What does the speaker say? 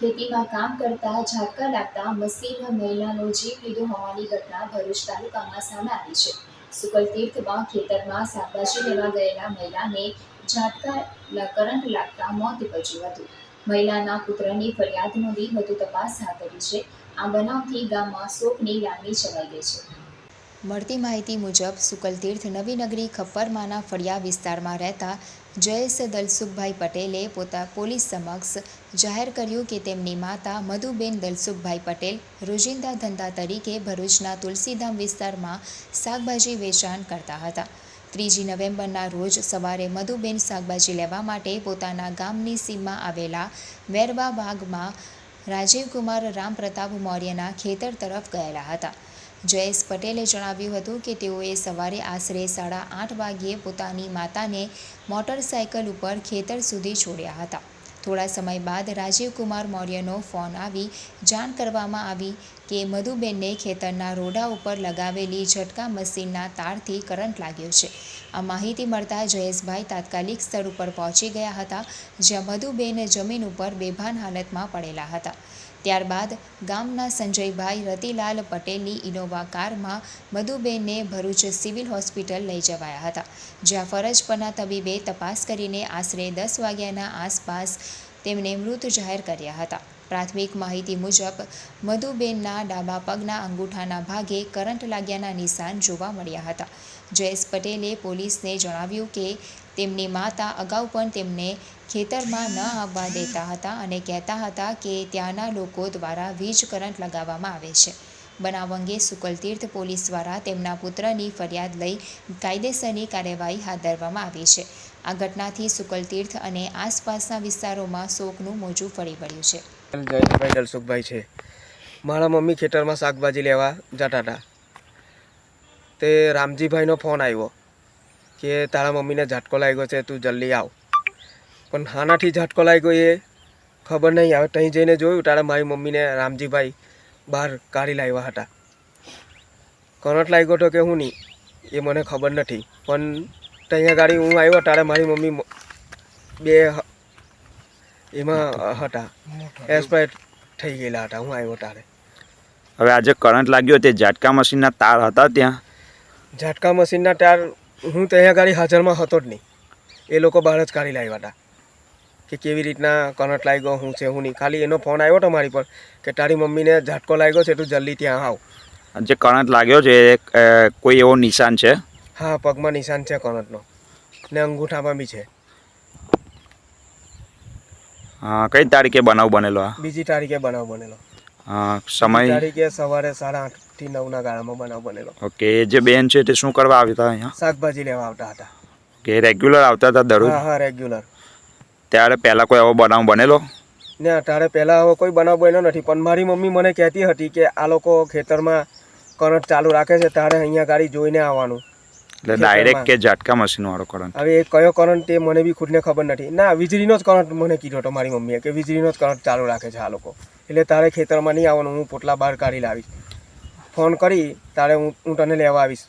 ખેતીમાં કામ કરતા, ઝાટકા લાગતા, મસીન મહિલાનો જીવ લીધો હોવાની ઘટના ભરૂચ તાલુકામાં સામે આવી છે. સુકલ તીર્થમાં ખેતરમાં શાકભાજી લેવા ગયેલા મહિલાને ઝાટકા કરંટ લાગતા મોત નીપજ્યું હતું. મહિલાના પુત્રની ફરિયાદ નોંધી વધુ તપાસ હાથ ધરી છે. આ બનાવથી ગામમાં શોકની લાગણી છવાઈ ગઈ છે. મળતી માહિતી મુજબ સુકલતીર્થ નવીનગરી ખપ્પરમાના ફળિયા વિસ્તારમાં રહેતા જયેશ દલસુખભાઈ પટેલે પોતા પોલીસ સમક્ષ જાહેર કર્યું કે તેમની માતા મધુબેન દલસુખભાઈ પટેલ રોજિંદા ધંધા તરીકે ભરૂચના તુલસીધામ વિસ્તારમાં શાકભાજી વેચાણ કરતા હતા. ત્રીજી નવેમ્બરના રોજ સવારે મધુબેન શાકભાજી લેવા માટે પોતાના ગામની સીમમાં આવેલા વેરવા બાગમાં રાજીવકુમાર રામપ્રતાપ મૌર્યના ખેતર તરફ ગયેલા હતા. જયેશ પટેલે જણાવ્યું હતું કે તેઓએ સવારે આશરે સાડા આઠ વાગ્યે પોતાની માતાને મોટરસાયકલ ઉપર ખેતર સુધી છોડ્યા હતા. થોડા સમય બાદ રાજીવકુમાર મૌર્યનો ફોન આવી જાણ કરવામાં આવી. કે મધુબેનને ખેતરના રોડા ઉપર લગાવેલી ઝટકા મશીનના તારથી કરંટ લાગ્યો છે. આ માહિતી મળતા જયેશભાઈ તાત્કાલિક સ્થળ ઉપર પહોંચી ગયા હતા, જ્યાં મધુબેન જમીન ઉપર બેભાન હાલતમાં પડેલા હતા. ત્યારબાદ ગામના સંજયભાઈ રતિલાલ પટેલની ઇનોવા કારમાં મધુબેનને ભરૂચ સિવિલ હોસ્પિટલ લઈ જવાયા હતા, જ્યાં ફરજ પરના તબીબે તપાસ કરીને આશરે દસ વાગ્યાના આસપાસ તેમને મૃત જાહેર કર્યા હતા. પ્રાથમિક માહિતી મુજબ, મધુબેનના ડાબા પગના અંગૂઠાના ભાગે કરંટ લાગ્યાના નિશાન જોવા મળ્યા હતા. જયેશ પટેલે પોલીસને જણાવ્યું કે, તેમની માતા અગાઉ પણ તેમને ખેતરમાં ન આવવા દેતા હતા અને કહેતા હતા કે, ત્યાંના લોકો દ્વારા વીજ કરંટ લગાવવામાં આવે છે. બનાવ અંગે સુકલતીર્થ પોલીસ દ્વારા તેમના પુત્રની ફરિયાદ લઈ કાયદેસરની કાર્યવાહી હાથ ધરવામાં આવી છે. આ ઘટનાથી સુકલતીર્થ અને આસપાસના વિસ્તારોમાં શોકનું મોજું ફરી વળ્યું છે. જયેશભાઈ દલસુખભાઈ છે. મારા મમ્મી ખેતરમાં શાકભાજી લેવા જતા હતા. તે રામજીભાઈનો ફોન આવ્યો કે તારા મમ્મીને ઝાટકો લાગ્યો છે, તું જલ્દી આવ. પણ હાનાથી ઝાટકો લાગ્યો એ ખબર નહીં આવે. ત્યાં જઈને જોયું, તારા મારી મમ્મીને રામજીભાઈ બહાર કાઢી લાવ્યા હતા. કરંટ લાગ્યો તો કે હું નહીં, એ મને ખબર નથી. પણ ત્યાં ગાડી હું આવ્યો, તારે મારી મમ્મી બે એમાં હતા એક્સપાયર થઈ ગયેલા હતા હું આવ્યો તારે હવે આજે કરંટ લાગ્યો તે ઝાટકા મશીનના તાર હતા ત્યાં? ઝાટકા મશીનના તાર હું ત્યાં ગાડી હાજરમાં હતો જ નહીં. એ લોકો બહાર જ કાઢી લાવ્યા હતા. કે કેવી રીતના કરંટ લાગ્યો હું છે હું નહીં. ખાલી એનો ફોન આવ્યો હતો મારી પર કે તારી મમ્મીને ઝાટકો લાગ્યો છે તું જલ્દી ત્યાં આવ. જે કરંટ લાગ્યો છે એ, કોઈ એવો નિશાન છે? હા પગમાં નિશાન છે કરંટનો ને અંગૂઠામાં બી છે. અ, કઈ તારીખે બનાવ બનેલો આ? બીજી તારીખે બનાવ બનેલો. હા સમય? તારીખે સવારે સાડા આઠથી નવ નવના ગાળામાં બનાવ બનેલો. ઓકે જે બેન છે તે શું કરવા આવ્યા હતા અહીંયા? શાકભાજી લેવા આવતા હતા. કે રેગ્યુલર આવતા હતા દરરોજ? હા હા રેગ્યુલર. ત્યારે પહેલા કોઈ એવો બનાવ બનેલો? ને તારે પહેલાં હવે કોઈ બનાવ બન્યો નથી પણ મારી મમ્મી મને કહેતી હતી કે આ લોકો ખેતરમાં કરંટ ચાલુ રાખે છે તારે અહીંયા ગાડી જોઈને આવવાનું. એટલે ડાયરેક્ટ કે ઝાટકા મશીન વાળો કરંટ. હવે એ કયો કરંટ તે મને બી ખુદને ખબર નથી. ના વીજળીનો જ કરંટ મને કીધો હતો મારી મમ્મીએ કે વીજળીનો જ કરંટ ચાલુ રાખે છે આ લોકો. એટલે તારે ખેતરમાં નહીં આવવાનું હું પોટલા બહાર કાઢી લાવીશ. ફોન કરી તારે હું હું તને લેવા આવીશ.